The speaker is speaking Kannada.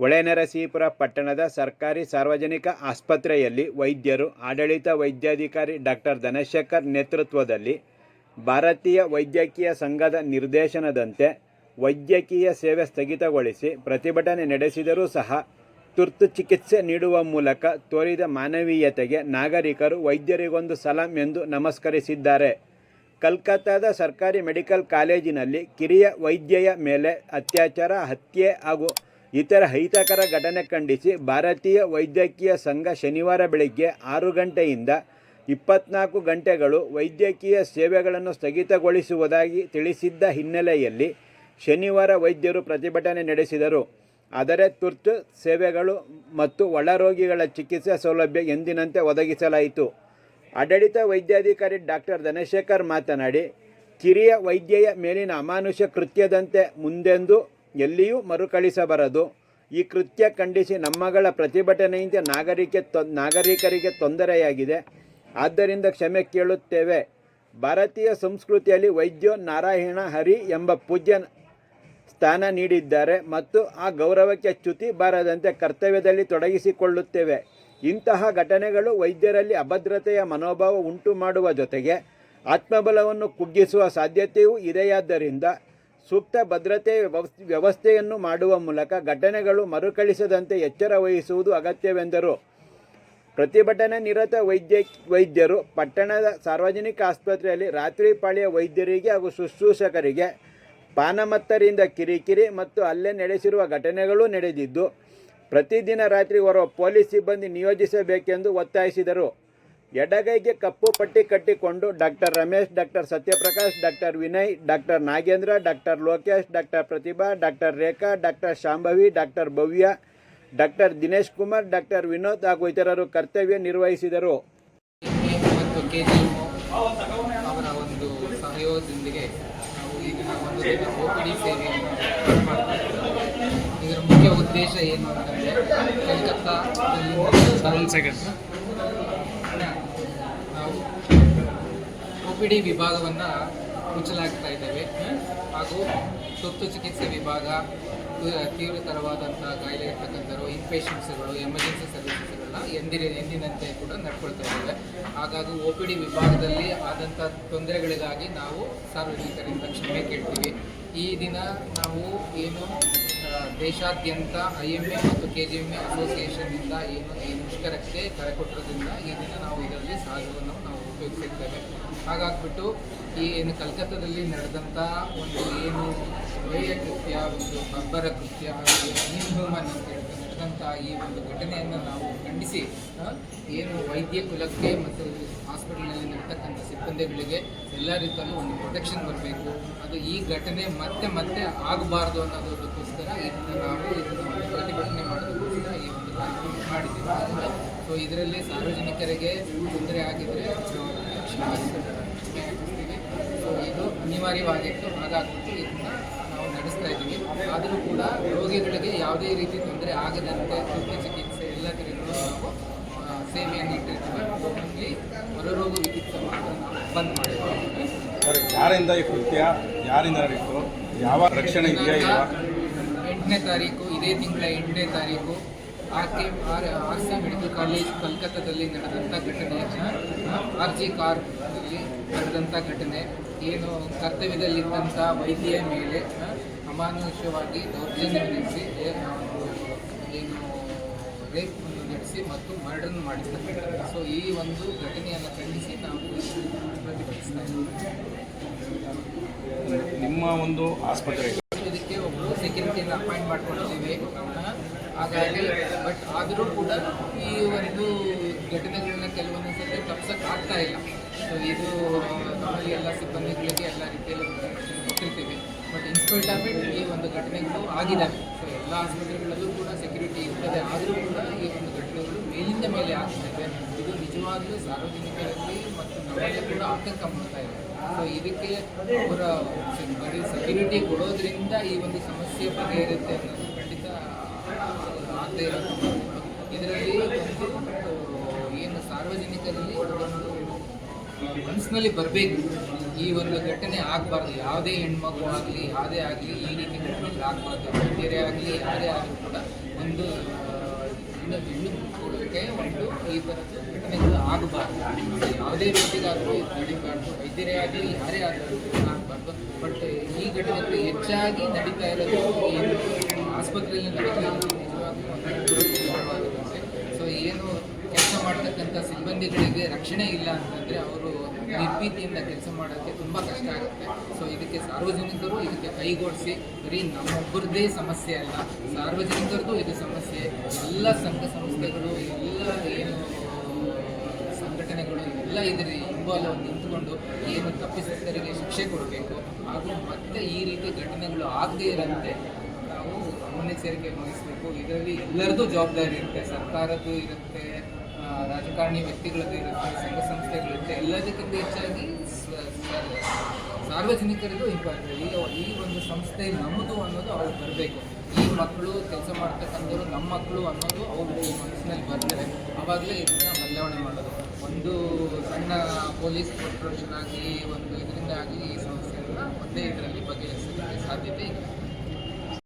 ಹೊಳೆನರಸೀಪುರ ಪಟ್ಟಣದ ಸರ್ಕಾರಿ ಸಾರ್ವಜನಿಕ ಆಸ್ಪತ್ರೆಯಲ್ಲಿ ವೈದ್ಯರು, ಆಡಳಿತ ವೈದ್ಯಾಧಿಕಾರಿ ಡಾಕ್ಟರ್ ಧನಶೇಖರ್ ನೇತೃತ್ವದಲ್ಲಿ ಭಾರತೀಯ ವೈದ್ಯಕೀಯ ಸಂಘದ ನಿರ್ದೇಶನದಂತೆ ವೈದ್ಯಕೀಯ ಸೇವೆ ಸ್ಥಗಿತಗೊಳಿಸಿ ಪ್ರತಿಭಟನೆ ನಡೆಸಿದರೂ ಸಹ ತುರ್ತು ಚಿಕಿತ್ಸೆ ನೀಡುವ ಮೂಲಕ ತೋರಿದ ಮಾನವೀಯತೆಗೆ ನಾಗರಿಕರು ವೈದ್ಯರಿಗೊಂದು ಸಲಾಂ ಎಂದು ನಮಸ್ಕರಿಸಿದ್ದಾರೆ. ಕಲ್ಕತ್ತಾದ ಸರ್ಕಾರಿ ಮೆಡಿಕಲ್ ಕಾಲೇಜಿನಲ್ಲಿ ಕಿರಿಯ ವೈದ್ಯೆಯ ಮೇಲೆ ಅತ್ಯಾಚಾರ, ಹತ್ಯೆ ಹಾಗೂ ಇತರ ಅಹಿತಕರ ಘಟನೆ ಖಂಡಿಸಿ ಭಾರತೀಯ ವೈದ್ಯಕೀಯ ಸಂಘ ಶನಿವಾರ ಬೆಳಿಗ್ಗೆ ಆರು ಗಂಟೆಯಿಂದ ಇಪ್ಪತ್ನಾಲ್ಕು ಗಂಟೆಗಳು ವೈದ್ಯಕೀಯ ಸೇವೆಗಳನ್ನು ಸ್ಥಗಿತಗೊಳಿಸುವುದಾಗಿ ತಿಳಿಸಿದ್ದ ಹಿನ್ನೆಲೆಯಲ್ಲಿ ಶನಿವಾರ ವೈದ್ಯರು ಪ್ರತಿಭಟನೆ ನಡೆಸಿದರು. ಆದರೆ ತುರ್ತು ಸೇವೆಗಳು ಮತ್ತು ಒಳರೋಗಿಗಳ ಚಿಕಿತ್ಸಾ ಸೌಲಭ್ಯ ಎಂದಿನಂತೆ ಒದಗಿಸಲಾಯಿತು. ಆಡಳಿತ ವೈದ್ಯಾಧಿಕಾರಿ ಡಾಕ್ಟರ್ ಧನಶೇಖರ್ ಮಾತನಾಡಿ, ಕಿರಿಯ ವೈದ್ಯೆಯ ಮೇಲಿನ ಅಮಾನುಷ ಕೃತ್ಯದಂತೆ ಮುಂದೆಂದೂ ಎಲ್ಲಿಯೂ ಮರುಕಳಿಸಬಾರದು. ಈ ಕೃತ್ಯ ಖಂಡಿಸಿ ನಮ್ಮಗಳ ಪ್ರತಿಭಟನೆಯಿಂದ ನಾಗರಿಕ ನಾಗರಿಕರಿಗೆ ತೊಂದರೆಯಾಗಿದೆ. ಆದ್ದರಿಂದ ಕ್ಷಮೆ ಕೇಳುತ್ತೇವೆ. ಭಾರತೀಯ ಸಂಸ್ಕೃತಿಯಲ್ಲಿ ವೈದ್ಯೋ ನಾರಾಯಣ ಹರಿ ಎಂಬ ಪೂಜ್ಯ ಸ್ಥಾನ ನೀಡಿದ್ದಾರೆ ಮತ್ತು ಆ ಗೌರವಕ್ಕೆ ಚ್ಯುತಿ ಬಾರದಂತೆ ಕರ್ತವ್ಯದಲ್ಲಿ ತೊಡಗಿಸಿಕೊಳ್ಳುತ್ತೇವೆ. ಇಂತಹ ಘಟನೆಗಳು ವೈದ್ಯರಲ್ಲಿ ಅಭದ್ರತೆಯ ಮನೋಭಾವ ಉಂಟು ಮಾಡುವ ಜೊತೆಗೆ ಆತ್ಮಬಲವನ್ನು ಕುಗ್ಗಿಸುವ ಸಾಧ್ಯತೆಯೂ ಇದೆಯಾದ್ದರಿಂದ ಸೂಕ್ತ ಭದ್ರತೆ ವ್ಯವಸ್- ವ್ಯವಸ್ಥೆಯನ್ನು ಮಾಡುವ ಮೂಲಕ ಘಟನೆಗಳು ಮರುಕಳಿಸದಂತೆ ಎಚ್ಚರ ವಹಿಸುವುದು ಅಗತ್ಯವೆಂದರು. ಪ್ರತಿಭಟನೆ ನಿರತ ವೈದ್ಯ, ವೈದ್ಯರು, ಪಟ್ಟಣದ ಸಾರ್ವಜನಿಕ ಆಸ್ಪತ್ರೆಯಲ್ಲಿ ರಾತ್ರಿ ಪಾಳಿಯ ವೈದ್ಯರಿಗೆ ಹಾಗೂ ಶುಶ್ರೂಷಕರಿಗೆ ಪಾನಮತ್ತರಿಂದ ಕಿರಿಕಿರಿ ಮತ್ತು ಹಲ್ಲೆ ನಡೆಸಿರುವ ಘಟನೆಗಳು ನಡೆದಿದ್ದು, ಪ್ರತಿದಿನ ರಾತ್ರಿ ಹೊರ ಪೊಲೀಸ್ ಸಿಬ್ಬಂದಿ ನಿಯೋಜಿಸಬೇಕೆಂದು ಒತ್ತಾಯಿಸಿದರು. ಎಡಗೈಗೆ ಕಪ್ಪು ಪಟ್ಟಿ ಕಟ್ಟಿಕೊಂಡು doctor Ramesh doctor Satyaprakash doctor Vinay doctor Nagendra doctor Lokesh doctor Prathibha doctor Rekha doctor Shambhavi doctor Bhavya doctor Dinesh Kumar doctor Vinod ಹಾಗೂ ಇತರರು ಕರ್ತವ್ಯ ನಿರ್ವಹಿಸಿದರು ಅವರ ಒಂದು ಸಹಯೋಗದೊಂದಿಗೆ. ಇದರ ಮುಖ್ಯ ಉದ್ದೇಶ ಏನು ಅಂತಂದರೆ ಕಲ್ಕತ್ತಾದಲ್ಲಿ ಪಿ ಡಿ ವಿಭಾಗವನ್ನು ಮುಚ್ಚಲಾಗ್ತಾ ಇದ್ದೇವೆ. ಹಾಗೂ ತುರ್ತು ಚಿಕಿತ್ಸೆ ವಿಭಾಗ ತೀವ್ರ- ತೀವ್ರತರವಾದಂಥ ಕಾಯಿಲೆ ಇರ್ತಕ್ಕಂಥವ್ರು ಇನ್ಪೇಷನ್ಸ್ಗಳು ಎಮರ್ಜೆನ್ಸಿ ಸರ್ವಿಸಸ್ಗಳನ್ನ ಎಂದಿನ, ಎಂದಿನಂತೆ ಕೂಡ ನಡ್ಕೊಳ್ತಾ ಇದ್ದೇವೆ. ಹಾಗಾಗಿ ಒ ಪಿ ಡಿ ವಿಭಾಗದಲ್ಲಿ ಆದಂಥ ತೊಂದರೆಗಳಿಗಾಗಿ ನಾವು ಸಾರ್ವಜನಿಕರಿಂದ ಕ್ಷಮೆ ಕೇಳ್ತೀವಿ. ಈ ದಿನ ನಾವು ಏನು ದೇಶಾದ್ಯಂತ ಐ ಎಂ ಎ ಮತ್ತು ಕೆ ಜಿ ಎಂ ಎ ಅಸೋಸಿಯೇಷನ್ನಿಂದ ಏನು, ಈ ಮುಷ್ಕರಕ್ಕೆ ಕರೆ ಕೊಟ್ಟಿರೋದ್ರಿಂದ ಈ ದಿನ ನಾವು ಇದರಲ್ಲಿ ಸಹಜವನ್ನು ನಾವು ಉಪಯೋಗಿಸಿರ್ತೇವೆ ಹಾಗಾಗ್ಬಿಟ್ಟು ಈ ಏನು ಕಲ್ಕತ್ತಾದಲ್ಲಿ ನಡೆದಂಥ ಒಂದು ಏನು ಒಳ್ಳೆಯ ಕೃತ್ಯ, ಒಂದು ಬಬ್ಬರ ಕೃತ್ಯ ಇನ್ಹ್ಯೂಮನ್ ಅಂತ ಹೇಳ್ತಾರೆ ನಡೆದಂಥ ಈ ಒಂದು ಘಟನೆಯನ್ನು ನಾವು ಖಂಡಿಸಿ ಏನು ವೈದ್ಯ ಕುಲಕ್ಕೆ ಮತ್ತು ಹಾಸ್ಪಿಟಲ್ನಲ್ಲಿ ನಡ್ತಕ್ಕಂಥ ಸಿಬ್ಬಂದಿಗಳಿಗೆ ಎಲ್ಲ ರೀತಿಯಲ್ಲೂ ಒಂದು ಪ್ರೊಟೆಕ್ಷನ್ ಬರಬೇಕು ಅದು ಈ ಘಟನೆ ಮತ್ತೆ ಮತ್ತೆ ಆಗಬಾರ್ದು ಅನ್ನೋದಕ್ಕೋಸ್ಕರ ಇದನ್ನು ನಾವು ಇದನ್ನು ಪ್ರತಿಭಟನೆ ಮಾಡೋದಕ್ಕೋಸ್ಕರ ಈ ಒಂದು ಕಾರ್ಯಕ್ರಮ ಮಾಡಿದ್ದೀವಿ. ಸೊ ಇದರಲ್ಲಿ ಸಾರ್ವಜನಿಕರಿಗೆ ತೊಂದರೆ ಆಗಿದರೆ ಸೊ ಇದು ಅನಿವಾರ್ಯವಾಗಿತ್ತು ಹಾಗಾಗ್ಬಿಟ್ಟು ಇದನ್ನು ನಾವು ನಡೆಸ್ತಾ ಇದ್ದೀವಿ. ಆದರೂ ಕೂಡ ರೋಗಿಗಳಿಗೆ ಯಾವುದೇ ರೀತಿ ತೊಂದರೆ ಆಗದಂತೆ ತುರ್ತು ಚಿಕಿತ್ಸೆ ಎಲ್ಲ ಕಡೆಗಳು ನಾವು ಸೇವೆಯನ್ನು ಇಟ್ಟಿರ್ತೀವಿ. ಇಲ್ಲಿ ಹೊರರೋಗ ಚಿಕಿತ್ಸೆ ಮಾತ್ರ ನಾವು ಬಂದ್ ಮಾಡಿದ್ದೀವಿ. ಸರ್ ಯಾರಿಂದ ಈ ಕೃತ್ಯ? ಯಾರಿಂದ ನಡೀತು ಯಾವ ರಕ್ಷಣೆ ಇದೆಯಾ ಎಂಟನೇ ತಾರೀಕು ಇದೇ ತಿಂಗಳ ಎಂಟನೇ ತಾರೀಕು. R K R R C medical college ಕಲ್ಕತ್ತಾದಲ್ಲಿ ನಡೆದಂಥ ಘಟನೆ. ಆರ್ ಜಿ ಕಾರ್ನಲ್ಲಿ ನಡೆದಂಥ ಘಟನೆ. ಏನು ಕರ್ತವ್ಯದಲ್ಲಿದ್ದಂಥ ವೈದ್ಯೆಯ ಮೇಲೆ ಅಮಾನುಷ್ಯವಾಗಿ ಅಮಾನುಷವಾಗಿ ದೌರ್ಜನ್ಯ ನಡೆಸಿ ಏನು ರೇಪ್ ನಡೆಸಿ ಮತ್ತು ಮರ್ಡರ್ ಮಾಡಿದ್ದಾರೆ. ಸೊ ಈ ಒಂದು ಘಟನೆಯನ್ನು ಖಂಡಿಸಿ ನಾವು ಪ್ರತಿಭಟಿಸ್ತಾ ಇದ್ದೀವಿ. ನಿಮ್ಮ ಒಂದು ಆಸ್ಪತ್ರೆ ಇದಕ್ಕೆ ಒಬ್ಬರು ಸೆಕ್ಯೂರಿಟಿಯನ್ನು ಅಪಾಯಿಂಟ್ ಮಾಡ್ಕೊಂಡಿದ್ದೀವಿ. ಹಾಗಾಗಿ ಬಟ್ ಆದರೂ ಕೂಡ ಈ ಒಂದು ಘಟನೆಗಳನ್ನ ಕೆಲವೊಂದು ಸಲ ತಪ್ಸಕ್ಕೆ ಆಗ್ತಾ ಇಲ್ಲ. ಸೊ ಇದು ನಮ್ಮಲ್ಲಿ ಎಲ್ಲ ಸಿಬ್ಬಂದಿಗಳಿಗೆ ಎಲ್ಲ ರೀತಿಯಲ್ಲಿ ಗೊತ್ತಿರ್ತೀವಿ. But in spite of it ಈ ಒಂದು ಘಟನೆಗಳು ಆಗಿದ್ದಾವೆ. ಸೊ ಎಲ್ಲ ಆಸ್ಪತ್ರೆಗಳಲ್ಲೂ ಕೂಡ ಸೆಕ್ಯೂರಿಟಿ ಇರ್ತದೆ. ಆದರೂ ಕೂಡ ಈ ಒಂದು ಘಟನೆಗಳು ಮೇಲಿಂದ ಮೇಲೆ ಆಗ್ತಿದೆ ಇದೆ ನಿಜವಾಗ್ಲೂ ಸಾರ್ವಜನಿಕರಲ್ಲಿ ಮತ್ತು ನಮ್ಮಲ್ಲಿ ಕೂಡ ಆತಂಕ ಮಾಡ್ತಾ ಇದೆ. ಸೊ ಇದಕ್ಕೆ ಅವರ ಸೆಕ್ಯೂರಿಟಿ ಕೊಡೋದ್ರಿಂದ ಈ ಒಂದು ಸಮಸ್ಯೆ ಬಗೆಹರುತ್ತೆ ಅನ್ನೋದು ಖಂಡಿತ ಇದರಲ್ಲಿ ಏನು ಸಾರ್ವಜನಿಕರಲ್ಲಿ ಮನಸ್ಸಿನಲ್ಲಿ ಬರಬೇಕು. ಈ ಒಂದು ಘಟನೆ ಆಗಬಾರ್ದು. ಯಾವುದೇ ಹೆಣ್ಮಗು ಆಗಲಿ, ಯಾವುದೇ ಆಗಲಿ, ಈ ರೀತಿ ಘಟನೆಗಳು ಆಗಬಾರ್ದು. ಬೇರೆ ಆಗಲಿ, ಯಾರೇ ಆಗಲಿ ಕೂಡ ಒಂದು ಕೊಡೋಕ್ಕೆ ಹೆಣ್ಣು ಮಕ್ಕಳಿಗೆ ಒಂದು ಈ ಥರದ ಘಟನೆಗಳು ಆಗಬಾರ್ದು. ಯಾವುದೇ ರೀತಿಗಾದರೂ ನಡೀಬಾರ್ದು. ವೈದ್ಯರೇ ಆಗಲಿ, ಯಾರೇ ಆಗಲಿ ಆಗಬಾರ್ದು. ಬಟ್ ಈ ಘಟನೆಗಳು ಹೆಚ್ಚಾಗಿ ನಡೀತಾ ಇರೋದು ಆಸ್ಪತ್ರೆಯಲ್ಲಿ. ಸೊ ಏನು ಕೆಲಸ ಮಾಡ್ತಕ್ಕಂಥ ಸಿಬ್ಬಂದಿಗಳಿಗೆ ರಕ್ಷಣೆ ಇಲ್ಲ ಅಂತಂದರೆ ಅವರು ನಿರ್ಭೀತಿಯಿಂದ ಕೆಲಸ ಮಾಡೋಕ್ಕೆ ತುಂಬ ಕಷ್ಟ ಆಗುತ್ತೆ ಸೊ ಇದಕ್ಕೆ ಸಾರ್ವಜನಿಕರು ಇದಕ್ಕೆ ಕೈಗೂಡಿಸಿ, ಬರೀ ನಮ್ಮೊಬ್ಬರದೇ ಸಮಸ್ಯೆ ಅಲ್ಲ, ಸಾರ್ವಜನಿಕರದ್ದು ಇದು ಸಮಸ್ಯೆ ಎಲ್ಲ ಸಂಘ ಸಂಸ್ಥೆಗಳು, ಎಲ್ಲ ಏನು ಸಂಘಟನೆಗಳು, ಎಲ್ಲ ಇದರ ಇನ್ವಾಲ್ವ್ ನಿಂತ್ಕೊಂಡು ಏನು ತಪ್ಪಿತಸ್ಥರಿಗೆ ಶಿಕ್ಷೆ ಕೊಡಬೇಕು, ಹಾಗೂ ಮತ್ತೆ ಈ ರೀತಿ ಘಟನೆಗಳು ಆಗದೇ ಇರಂತೆ ಮುನ್ನೆಚ್ಚರಿಕೆ ವಹಿಸಬೇಕು. ಇದರಲ್ಲಿ ಎಲ್ಲರದ್ದು ಜವಾಬ್ದಾರಿ ಇರುತ್ತೆ. ಸರ್ಕಾರದ್ದು ಇರುತ್ತೆ ರಾಜಕಾರಣಿ ವ್ಯಕ್ತಿಗಳದ್ದು ಇರುತ್ತೆ, ಸಂಘ ಸಂಸ್ಥೆಗಳಿರುತ್ತೆ ಎಲ್ಲದಕ್ಕಿಂತ ಹೆಚ್ಚಾಗಿ ಸಾರ್ವಜನಿಕರಿಗೂ ಇಂಪಾರ್ಟೆಂಟ್. ಈಗ ಈ ಒಂದು ಸಂಸ್ಥೆ ನಮ್ಮದು ಅನ್ನೋದು ಅವ್ರು ಬರಬೇಕು. ಈ ಮಕ್ಕಳು ಕೆಲಸ ಮಾಡ್ತಕ್ಕಂಥವ್ರು ನಮ್ಮ ಮಕ್ಕಳು ಅನ್ನೋದು ಅವ್ರ ಮನಸ್ಸಿನಲ್ಲಿ ಬರ್ತಾರೆ. ಆವಾಗಲೇ ಇದನ್ನು ಬದಲಾವಣೆ ಮಾಡೋದು. ಒಂದು ಸಣ್ಣ ಪೊಲೀಸ್ ಕಾರ್ಪೊರೇಷನ್ ಆಗಲಿ ಒಂದು ಇದರಿಂದ ಆಗಲಿ ಈ ಸಮಸ್ಯೆಗಳನ್ನ ಒಂದೇ ಇದರಲ್ಲಿ ಬಗೆಹರಿಸಲಿಕ್ಕೆ ಸಾಧ್ಯತೆ ಇದೆ.